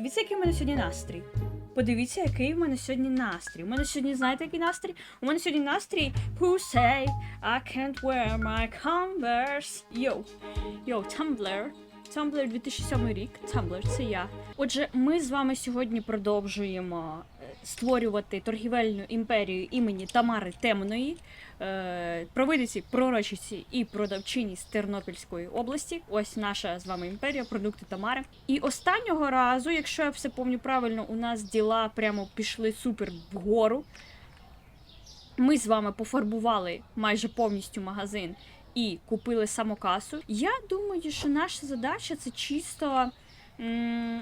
Подивіться, який в мене сьогодні настрій. Подивіться, який в мене сьогодні настрій. У мене сьогодні, знаєте, який настрій? У мене сьогодні настрій Who say I can't wear my Converse? Йоу. Йоу, Tumblr. Tumblr 2007 рік. Tumblr, це я. Отже, ми з вами сьогодні продовжуємо створювати торгівельну імперію імені Тамари Темної, е, провидиці, пророчиці і продавчині з Тернопільської області. Ось наша з вами імперія, продукти Тамари. І останнього разу, якщо я все пам'ятаю правильно, у нас діла прямо пішли супер вгору. Ми з вами пофарбували майже повністю магазин і купили самокасу. Я думаю, що наша задача це чисто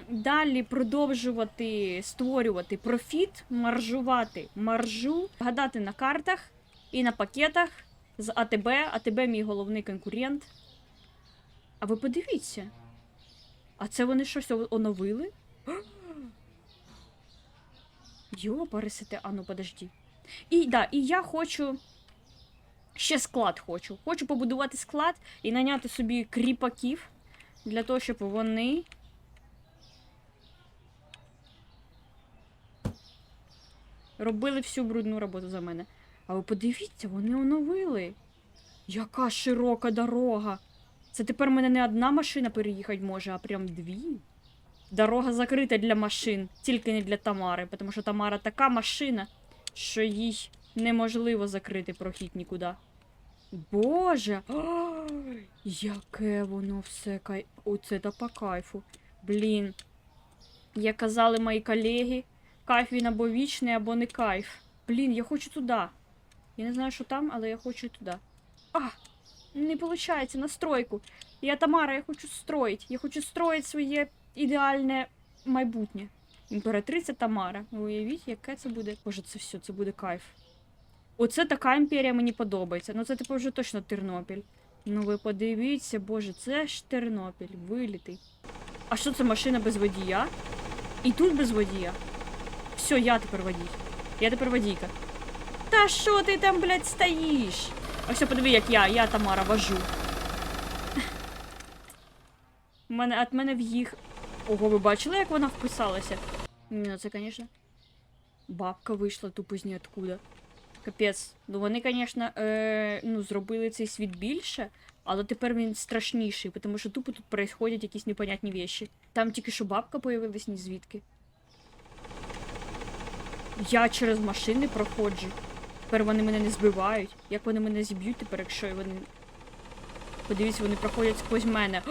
далі продовжувати створювати профіт, маржувати маржу, гадати на картах і на пакетах з АТБ. АТБ мій головний конкурент. А ви подивіться. А це вони щось оновили? Йо, пересите, а ну подожди. І да, і я хочу. Ще склад хочу. Хочу побудувати склад і наняти собі кріпаків для того, щоб вони. Робили всю брудну роботу за мене. А ви подивіться, вони оновили. Яка широка дорога. Це тепер мене не одна машина переїхати може, а прям дві. Дорога закрита для машин, тільки не для Тамари, тому що Тамара така машина, що їй неможливо закрити прохід нікуди. Боже! Ой, яке воно все кай... Оце та по кайфу. Блін. Як казали мої колеги, кайф він або вічний, або не кайф. Блін, я хочу туди. Я не знаю, що там, але я хочу туди. А! Не виходить, на стройку. Я Тамара, я хочу строїть. Я хочу строїть своє ідеальне майбутнє. Імператриця Тамара. Уявіть, яке це буде. Боже, це все, це буде кайф. Оце така імперія мені подобається. Ну це типу вже точно Тернопіль. Ну ви подивіться, боже, це ж Тернопіль, вилітий. А що це машина без водія? І тут без водія. Все, я тепер водій. Я тепер водійка. Та що ти там, блядь, стоїш? А все, подиви, як я, я Тамара вожу. Мене от мене в їх. Ого, ви бачили, як вона вписалася? Ну це, звісно. Бабка вийшла тупо з ніоткуда. Капець. Ну вони, звісно, е, ну, зробили цей світ більше, але тепер він страшніший, тому що тупо тут происходять якісь непонятні вещі. Там тільки що бабка появилась ні звідки. Я через машини проходжу. Тепер вони мене не збивають. Як вони мене зіб'ють тепер, якщо вони. Подивіться, вони проходять сквозь мене.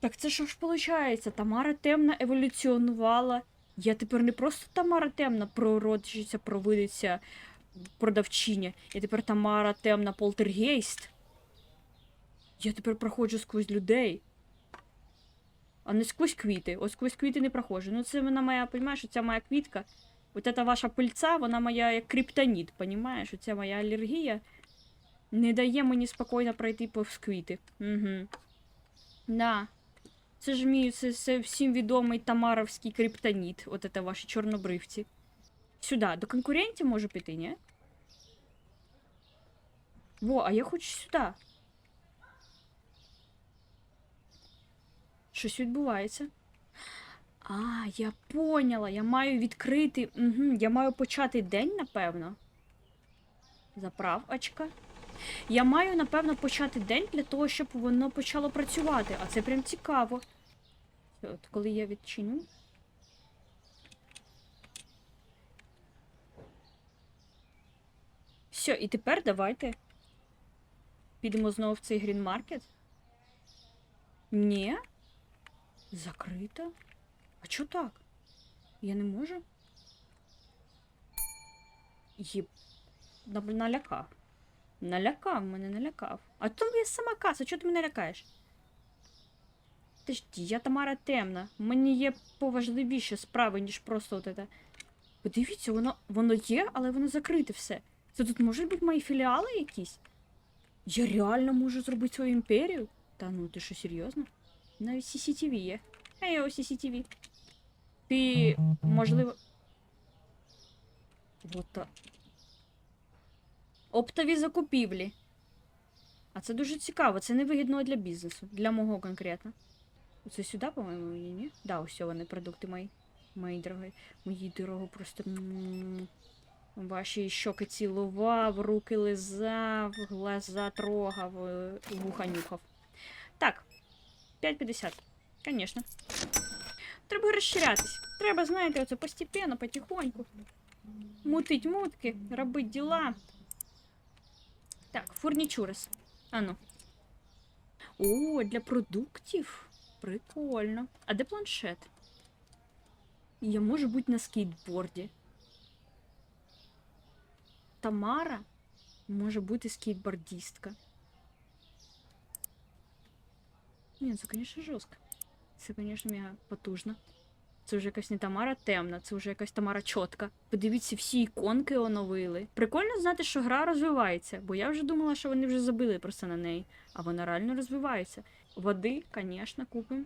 Так це що ж виходить? Тамара темна еволюціонувала. Я тепер не просто Тамара темна, пророчиця, провидиця, продавчиня. Я тепер Тамара темна полтергейст. Я тепер проходжу сквозь людей. А не сквозь квіти. Ось сквозь квіти не проходжу. Ну це вона моя, розумієш, ця моя квітка. От ця ваша пильця, вона моя як криптоніт, понімаєш? Оця моя алергія не дає мені спокійно пройти повз квіти. Угу. Да. Це ж мій це, це всім відомий тамаровський криптоніт. От це ваші чорнобривці. Сюди, до конкурентів можу піти, ні? Во, а я хочу сюди. Щось відбувається. А, я поняла. Я маю відкрити. Угу, я маю почати день, напевно. Заправочка. Я маю, напевно, почати день для того, щоб воно почало працювати. А це прям цікаво. От, коли я відчиню. Все, і тепер давайте. Підемо знову в цей грінмаркет. Ні. Закрита. А чо так? Я не можу? На- Налякав. Налякав мене, налякав. А то я сама каса, чого ти мене лякаєш? Ти ж я Тамара темна. Мені є поважливіші справи, ніж просто от це. Подивіться, воно, воно є, але воно закрите все. Це тут можуть бути мої філіали якісь? Я реально можу зробити свою імперію? Та ну ти що, серйозно? Навіть CCTV є. Ей, о, CCTV. Ти, можливо. Вот так. Оптові закупівлі. А це дуже цікаво. Це невигідно для бізнесу. Для мого конкретно. Це сюди, по-моєму, мені, ні? Да, ось вони продукти мої. Мої дорогі. Мої дорого просто. Ваші щоки цілував, руки лизав, глаза трогав, е, вуха нюхав. Так, 5,50. Конечно. Треба розширятись. Треба, знаєте, оце постепенно, потихоньку. Мутить мутки, робить діла. Так, фурнічурис. Ану. О, для продуктів. Прикольно. А де планшет? Я можу бути на скейтборді. Тамара може бути скейтбордістка. Ні, це, звісно, жорстко. Це, звісно, мега потужно. Це вже якась не Тамара темна, це вже якась Тамара чотка. Подивіться, всі іконки оновили. Прикольно знати, що гра розвивається, бо я вже думала, що вони вже забили просто на неї. А вона реально розвивається. Води, звісно, купимо.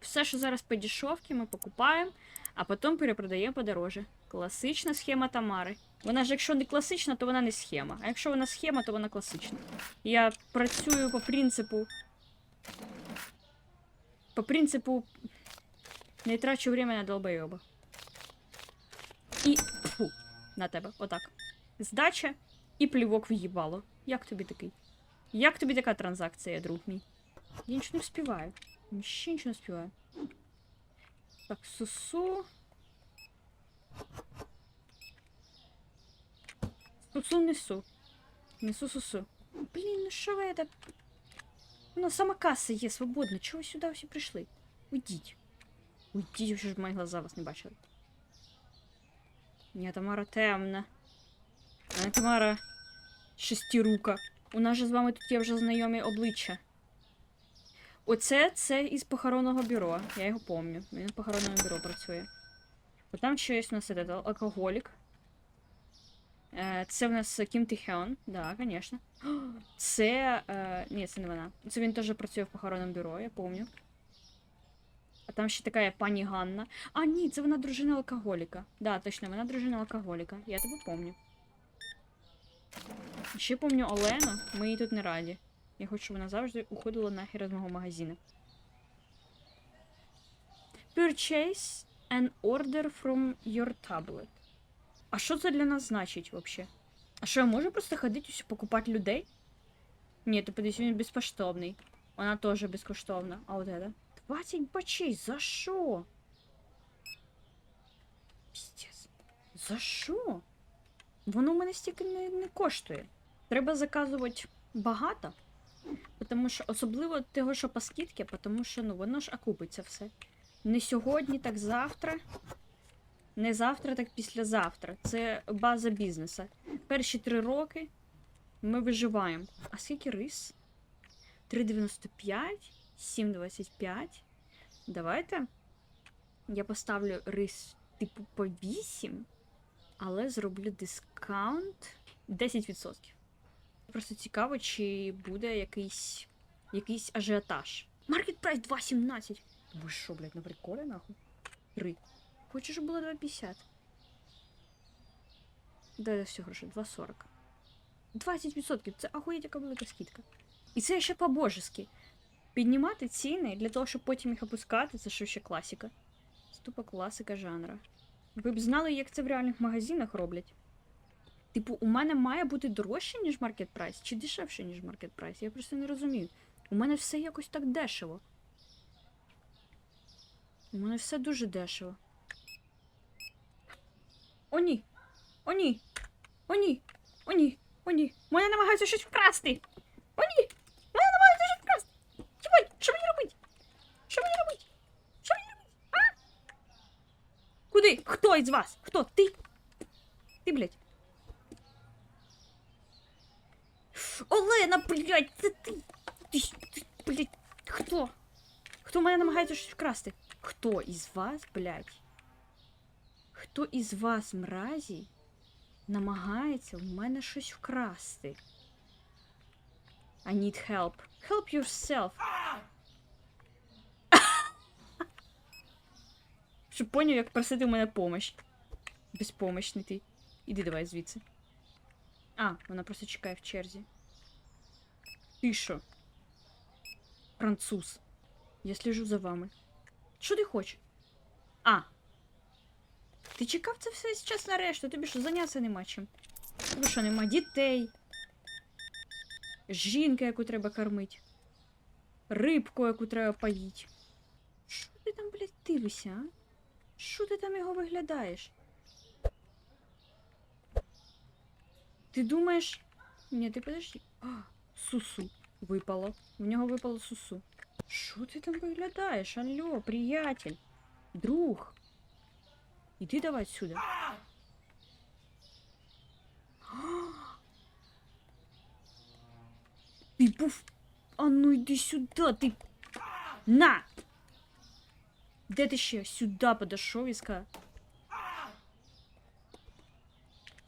Все, що зараз по дешевці, ми покупаємо, а потім перепродаємо подороже. Класична схема Тамари. Вона ж, якщо не класична, то вона не схема. А якщо вона схема, то вона класична. Я працюю по принципу. По принципу. Не трачу время на долбойоба. І. Фу, на тебе, отак. Здача і плівок в їбало. Як тобі такий? Як тобі така транзакція, друг мій? Я нічого не вспіваю. Ще нічого не співаю. Так, сусу. Сусу несу. Несу сусу. Блін, ну що ви це? Ну, сама каса є свободна. Чого ви сюди всі прийшли? Уйдіть. Уйдіть, вже ж мої глаза вас не бачили. Ні, Тамара темна. А Тамара шестирука. У нас же з вами тут є вже знайомі обличчя. Оце це із похоронного бюро. Я його пам'ятаю. Він в похоронному бюро працює. От там ще є у нас этот, алкоголік. Е, Це в нас Кім Тихеон. Да, звісно. Це. Е, ні, це не вона. Це він теж працює в похоронному бюро, я пам'ятаю. А там ще така пані Ганна. А, ні, це вона дружина алкоголіка. Да, точно, вона дружина алкоголіка. Я тебе пам'ятаю. Ще пам'ятаю Олену, ми їй тут не раді. Я хочу, щоб вона завжди уходила нахер з мого магазину. Purchase an order from your tablet. А що це для нас значить взагалі? А що я можу просто ходити усі покупати людей? Ні, ти подивись, він безкоштовний. Вона теж безкоштовна. А от это? 20 бачей, за що? Піздец. За що? Воно в мене стільки не, не коштує. Треба заказувати багато. Тому що особливо того, що по скидці, тому що ну воно ж окупиться все. Не сьогодні, так завтра. Не завтра, так післязавтра. Це база бізнесу. Перші три роки ми виживаємо. А скільки рис? 3,95, 7,25. Давайте. Я поставлю рис типу по 8, але зроблю дискаунт 10%. Просто цікаво, чи буде якийсь якийсь ажіотаж. Маркет прайс 2,17. Ви що, блядь, на приколі нахуй? 3. Щоб було 2,50. Да, все хорошо, 2,40. 20%. Це ахуєть, яка велика скидка. І це ще по-божески. Піднімати ціни для того, щоб потім їх опускати, це що ще класика. Ступа класика жанра. Ви б знали, як це в реальних магазинах роблять. Типу, у мене має бути дорожче, ніж маркет прайс, чи дешевше, ніж маркет прайс? Я просто не розумію. У мене все якось так дешево. У мене все дуже дешево. О, ні! О, ні! О, ні! О, ні! О, ні! Мене намагаються щось вкрасти! О, ні! Мене намагаються щось вкрасти! Чекай, що мені робити? Що мені робити? Що мені робити? А? Куди? Хто із вас? Хто? Ти? Ти, блядь. Олена, блядь, це ти. Ти, ти блядь, хто? Хто мене намагається щось вкрасти? Хто із вас, блядь? Хто із вас, мразі, намагається в мене щось вкрасти? I need help. Help yourself. Щоб поняв, як просити у мене помощь. Безпомощний ти. Іди давай звідси. А, вона просто чекає в черзі. Ти що? Француз. Я сліжу за вами. Що ти хочеш? А. Ти чекав це все зараз нарешті? Тобі що, зайнятися нема чим? Тобі що, нема дітей? Жінка, яку треба кормити. Рибку, яку треба поїть. Що ти там, блядь, дивишся, а? Що ти там його виглядаєш? Ти думаєш. Ні, ти подожди. А, сусу випало. В нього випало сусу. Що ти там виглядаєш? Алло, приятель, друг. Іди давай сюди. Ти був. А ну йди сюди, ти. На! Де ти ще? Сюди подошов і сказав.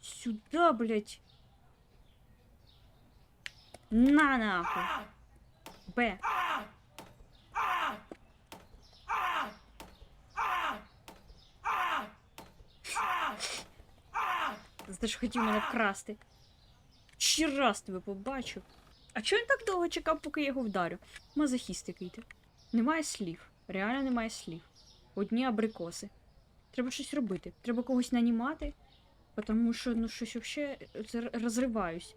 Сюда, блядь. На нахуй. Б. Те, що хотів мене вкрасти. Ще раз тебе побачу. А чого він так довго чекав, поки я його вдарю? Мазохіст який ти. Немає слів. Реально немає слів. Одні абрикоси. Треба щось робити. Треба когось нанімати, тому що ну щось взагалі розриваюсь.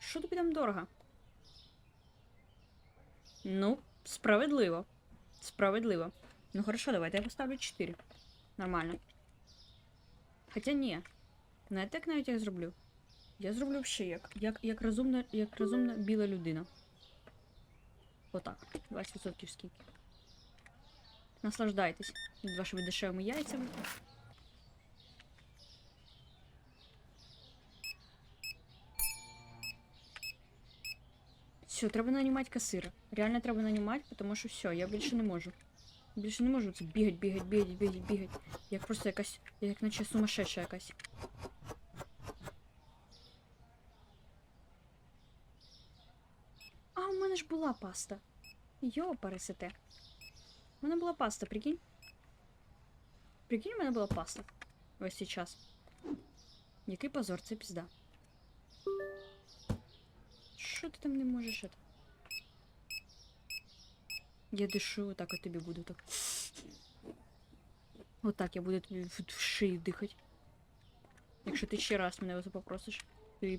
Що тобі там дорого? Ну, справедливо. Справедливо. Ну хорошо, давайте я поставлю 4. Нормально. Хоча ні. Не так навіть я зроблю. Я зроблю ще як. Як, як, розумна, як розумна біла людина. Отак. 20% скільки. Наслаждайтесь над вашими дешевими яйцями. Все, треба нанімати касира. Реально треба нанімати, тому що все, я більше не можу. Більше не можу це бігать, бігать, бігать, бігать, бігать. Як просто якась, як наче сумасшедша якась. А, у мене ж була паста. Йо, пересете. У мене була паста, прикинь. Прикинь, у мене була паста. Ось сейчас. Який позор, це пізда. Що ти там не можеш это? Я дишу, отак от тобі буду так. Отак я буду тобі в, шию дихати. Якщо ти ще раз мене попросиш,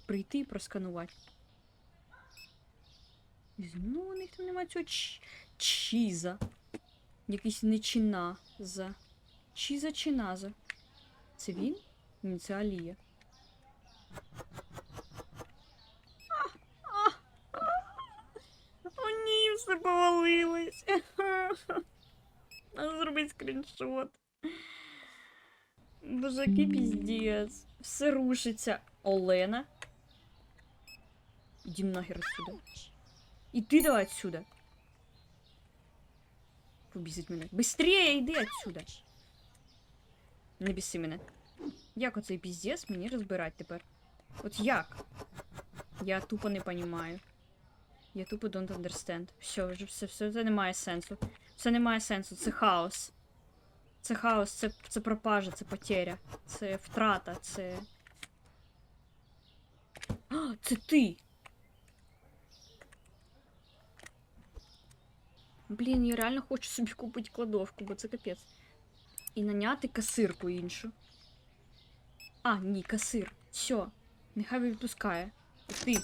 прийти і просканувати. Знову у них там немає цього ч... чіза. Якийсь не чиназа. Чіза чиназа. Це він? Ні, це Алія. О, ні, все повалилось. Надо зробити скріншот. Боже, який піздець. Все рушиться. Олена. Іди нахер отсюда. І ти давай отсюда. Побісить мене. Быстрее йди отсюда. Не біси мене. Як оцей піздець мені розбирати тепер? От як? Я тупо не понімаю. Я тупо don't understand. Все, вже все, все, це не має сенсу. Це не має сенсу, це хаос. Це хаос, це, це пропажа, це потеря, це втрата, це. А, це ти! Блін, я реально хочу собі купити кладовку, бо це капець. І наняти касирку іншу. А, ні, касир. Все. Нехай відпускає. Ти.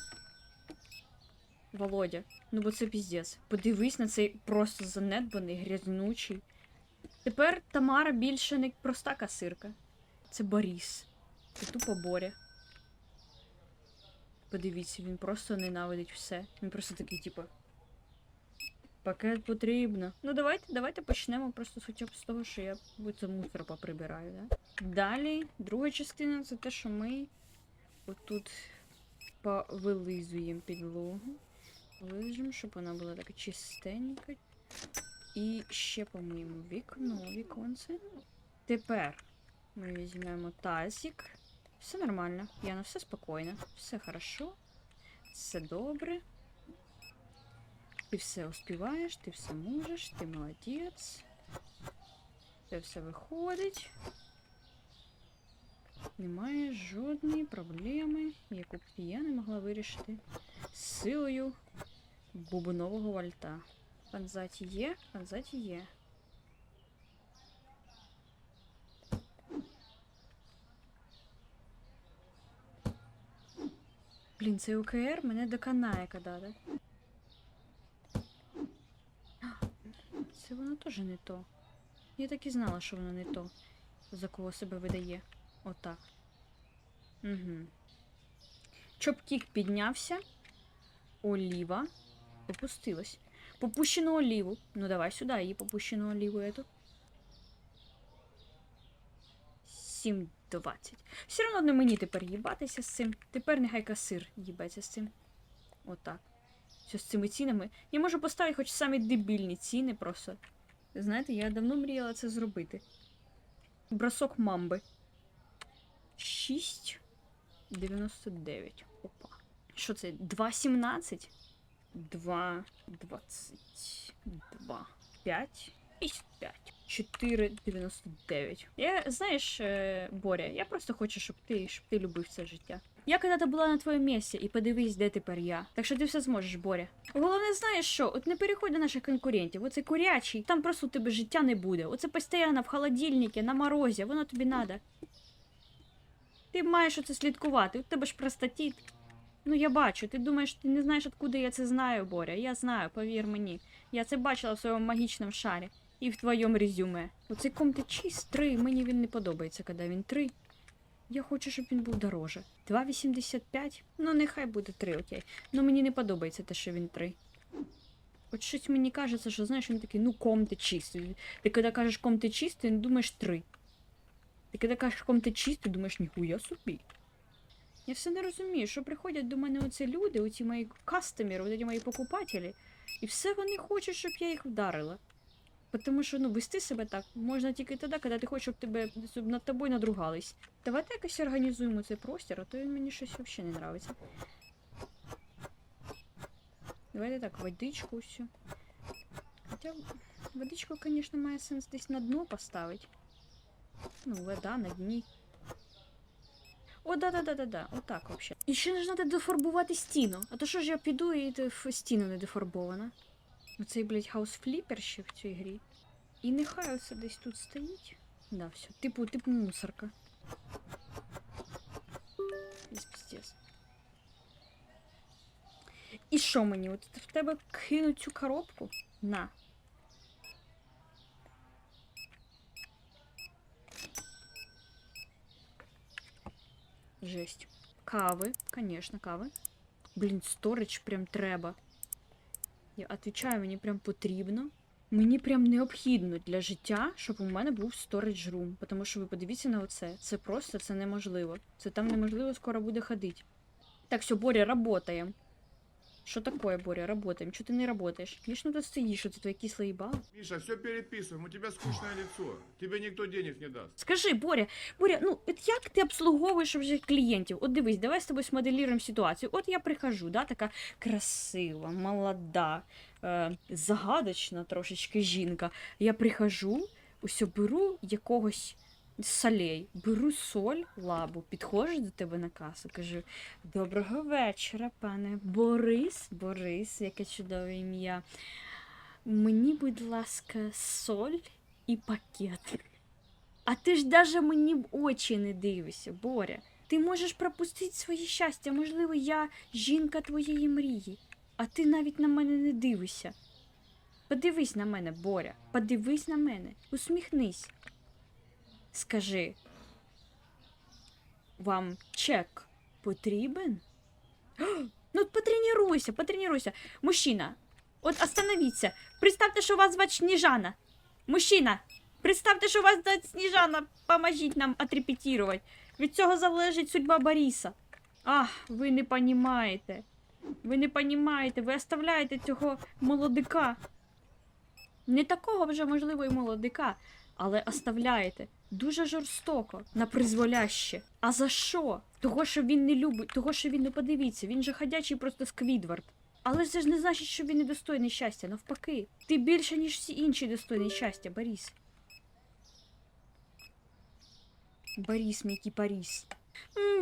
Володя. Ну бо це піздець. Подивись на цей просто занедбаний, грязнучий. Тепер Тамара більше не проста касирка. Це Борис. Це тупо Боря. Подивіться, він просто ненавидить все. Він просто такий, типу. Пакет потрібно. Ну давайте, давайте почнемо просто хоча б з того, що я це мусор поприбираю, да? Далі, друга частина це те, що ми отут повилизуємо підлогу. Вилежимо, щоб вона була така чистенька. І ще помиємо вікно, віконце. Тепер ми візьмемо тазик. Все нормально, Яна, все спокійно, все хорошо, все добре. Ти все успіваєш, ти все можеш, ти молодець. Це все виходить. Немає жодної проблеми, яку б я не могла вирішити з силою бубнового вальта. Панзаті є, панзаті є. Блін, цей ОКР мене доконає когда-то. Це воно теж не то. Я так і знала, що воно не то, за кого себе видає. Отак. Угу. Чопкік піднявся. Оліва опустилась. Попущену оліву. Ну давай сюди її попущену оліву эту. 7.20. Все одно не мені тепер їбатися з цим. Тепер нехай касир їбеться з цим. Отак. Що з цими цінами. Я можу поставити хоч самі дебільні ціни просто. Знаєте, я давно мріяла це зробити. Бросок мамби. 6,99. Опа. Що це? 2,17? 2, 22, 5 і 5. 4,99. Я, знаєш, е, Боря, я просто хочу, щоб ти, щоб ти любив це життя. Я коли-то була на твоєму місці і подивись, де тепер я. Так що ти все зможеш, Боря. Головне, знаєш що? От не переходь до наших конкурентів. Оце курячий, там просто у тебе життя не буде. Оце постійно в холодильнику, на морозі, воно тобі надо. Ти маєш оце слідкувати. У тебе ж простатіт. Ну, я бачу, ти думаєш, ти не знаєш, откуда я це знаю, Боря. Я знаю, повір мені. Я це бачила в своєму магічному шарі і в твоєму резюме. Оцей комти чиз 3, мені він не подобається, коли він 3. Я хочу, щоб він був дороже. 2,85? Ну, нехай буде 3, окей. Ну мені не подобається те, що він 3. От щось мені кажеться, що знаєш, він такий, ну комти чистий. Ти коли кажеш комти чистий, не думаєш 3. Ти коли кажеш комти чистий, думаєш, ніхуя собі. Я все не розумію, що приходять до мене оці люди, оці мої кастомери, оці мої покупателі, і все вони хочуть, щоб я їх вдарила. Тому що ну, вести себе так можна тільки тоді, коли ти хочеш, щоб тебе над тобою надругались. Давайте якось організуємо цей простір, а то він мені щось взагалі не подобається. Давайте так, водичку всю. Хоча водичку, звісно, має сенс десь на дно поставити. Ну, вода на дні. О, да-да-да-да-да, отак вообще. І ще ж треба дофарбувати стіну. А то що ж я піду і те в стіну не дофарбована. Оцей, блядь, хаус-фліпер ще в цій грі. І нехай оце десь тут стоїть. Да, все. Типу, типу мусорка. І що мені? От в тебе кинуть цю коробку? На. Жесть. Кави, конечно, кави. Блін, сторич прям треба. Я отвечаю, мені прям потрібно. Мені прям необхідно для життя, щоб у мене був storage room. Тому що ви подивіться на оце. Це просто це неможливо. Це там неможливо скоро буде ходити. Так, все, Боря, работаем. Що такое, Боря, работаем? Чого ти не работаешь? Тут стоїш, що це твої кислі їбали. Миша, все переписываем, у тебя скучное лицо. Тебе никто денег не даст. Скажи, Боря, Боря, ну от як ти обслуговуєш вже клієнтів? От дивись, давай з тобою смоделюємо ситуацію. От я прихожу, да, така красива, молода, е, загадочна трошечки жінка. Я прихожу, усе беру якогось солей, беру соль, лабу, підходжу до тебе на касу, кажу: Доброго вечора, пане Борис. Борис, яке чудове ім'я. Мені, будь ласка, соль і пакет. А ти ж даже мені в очі не дивишся, Боря. Ти можеш пропустити своє щастя. Можливо, я жінка твоєї мрії, а ти навіть на мене не дивишся. Подивись на мене, Боря, подивись на мене, усміхнись. Скажи, вам чек потрібен? Ну, потренуйся, потренуйся. Мужчина, от остановіться. Представте, що вас звать Сніжана. Мужчина, представте, що вас звать Сніжана. Поможіть нам отрепетувати. Від цього залежить судьба Бориса. Ах, ви не понімаєте. Ви не понімаєте, ви оставляєте цього молодика. Не такого вже, можливо, і молодика, але оставляєте дуже жорстоко, на призволяще. А за що? Того, що він не любить, того, що він не подивіться, він же ходячий просто сквідвард. Але це ж не значить, що він недостойний щастя, навпаки. Ти більше, ніж всі інші достойні щастя, Борис. Борис, Мікі Паріс.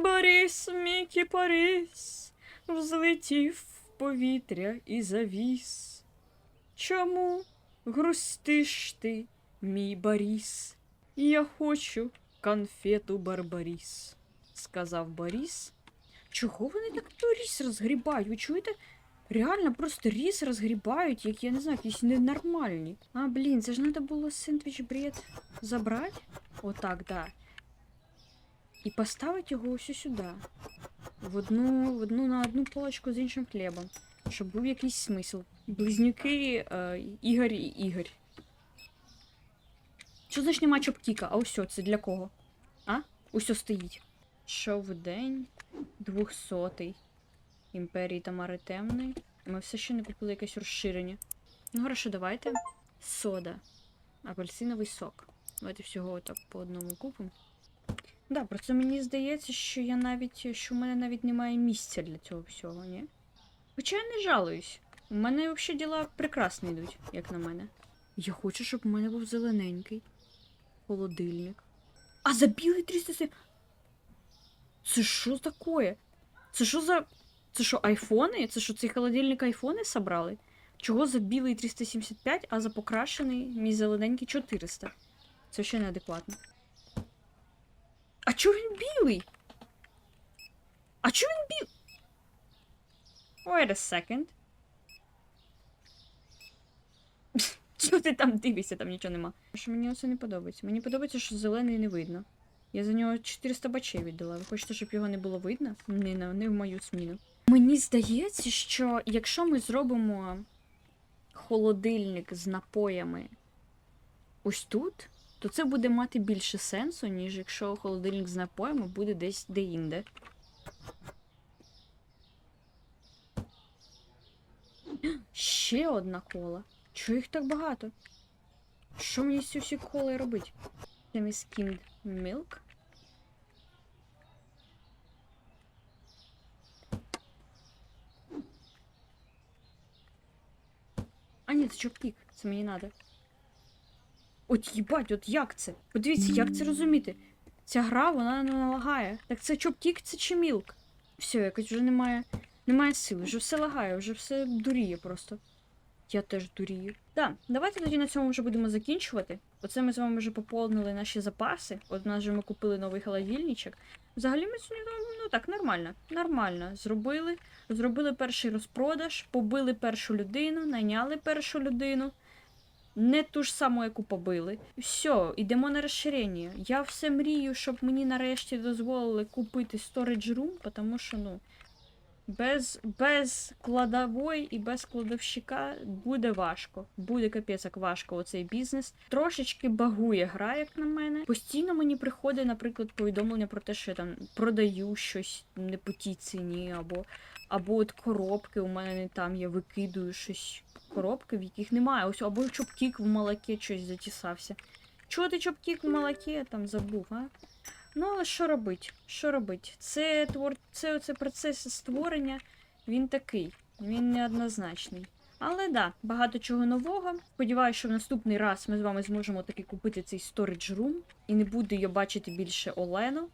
Борис, Мікі Паріс. Взлетів в повітря і завіс. Чому грустиш ти, мій Боріс? Я хочу конфету Барбаріс, сказав Боріс. Чого вони так то ріс розгрібають? Ви чуєте? Реально просто ріс розгрібають, як я не знаю, якісь ненормальні. А, блін, це ж треба було сендвіч бред забрати. Отак, да. І поставити його ось сюди. В одну, в одну на одну полочку з іншим хлібом. Щоб був якийсь смисл. Близнюки е, Ігор і Ігор. Що значить нема чопкіка? А ось це для кого? А? Ось стоїть. Щовдень двохсотий. Імперії Тамари Темної. Ми все ще не купили якесь розширення. Ну, хорошо, давайте. Сода. Апельсиновий сок. Давайте всього так по одному купимо. Да, просто мені здається, що я навіть. що в мене навіть немає місця для цього всього, ні? Хоча я не жалуюсь. У мене взагалі діла прекрасно йдуть, як на мене. Я хочу, щоб у мене був зелененький холодильник. А за білий 307. Це що таке? Це що за. Це що, айфони? Це що, цей холодильник айфони собрали? Чого за білий 375, а за покрашений мій зелененький 400? Це ще неадекватно. А чого він білий? А чого він білий? Wait a second. Що ти там дивишся, там нічого нема. Що мені оце не подобається. Мені подобається, що зелений не видно. Я за нього 400 бачей віддала. Ви хочете, щоб його не було видно? Не, не в мою зміну. Мені здається, що якщо ми зробимо холодильник з напоями ось тут, то це буде мати більше сенсу, ніж якщо холодильник з напоями буде десь де-інде. Ще одна кола. Чого їх так багато? Що мені з всі коли робити? Це skimmed milk. А ні, це чопкік, це мені треба. От їбать, от як це? Подивіться, як це розуміти? Ця гра, вона не налагає. Так це чопкік, це чи мілк? Все, якось вже немає, немає сили, вже все лагає, вже все дуріє просто. Я теж дурію. Так, давайте тоді на цьому вже будемо закінчувати. Оце ми з вами вже поповнили наші запаси. От у нас вже ми купили новий холодильничок. Взагалі ми сьогодні ну так, нормально. Нормально. Зробили. Зробили перший розпродаж, побили першу людину, найняли першу людину. Не ту ж саму, яку побили. Все, йдемо на розширення. Я все мрію, щоб мені нарешті дозволили купити storage room, тому що, ну, без, без кладової і без кладовщика буде важко. Буде капець як важко оцей бізнес. Трошечки багує гра, як на мене. Постійно мені приходить, наприклад, повідомлення про те, що я там продаю щось не по тій ціні, або, або от коробки у мене там, я викидую щось. Коробки, в яких немає. Ось або чопкік в молоке щось затісався. Чого ти чопкік в молоке там забув, а? Ну, але що робить? Що робить? Це твор... це, це процес створення, він такий, він неоднозначний. Але да, багато чого нового. Сподіваюся, що в наступний раз ми з вами зможемо таки купити цей storage room і не буду я бачити більше Олену,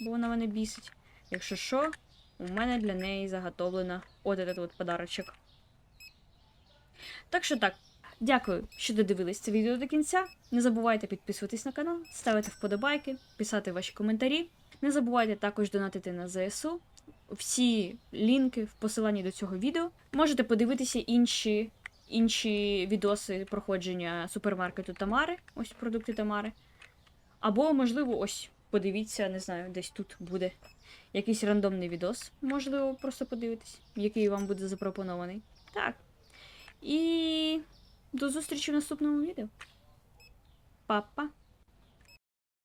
бо вона мене бісить. Якщо що, у мене для неї заготовлено от этот от подарочок. Так що так, дякую, що додивились це відео до кінця. Не забувайте підписуватись на канал, ставити вподобайки, писати ваші коментарі. Не забувайте також донатити на ЗСУ. Всі лінки в посиланні до цього відео. Можете подивитися інші, інші відоси проходження супермаркету Тамари, ось продукти Тамари. Або, можливо, ось подивіться, не знаю, десь тут буде якийсь рандомний відос. Можливо, просто подивитись, який вам буде запропонований. Так. І до зустрічі в наступному відео. Па-па!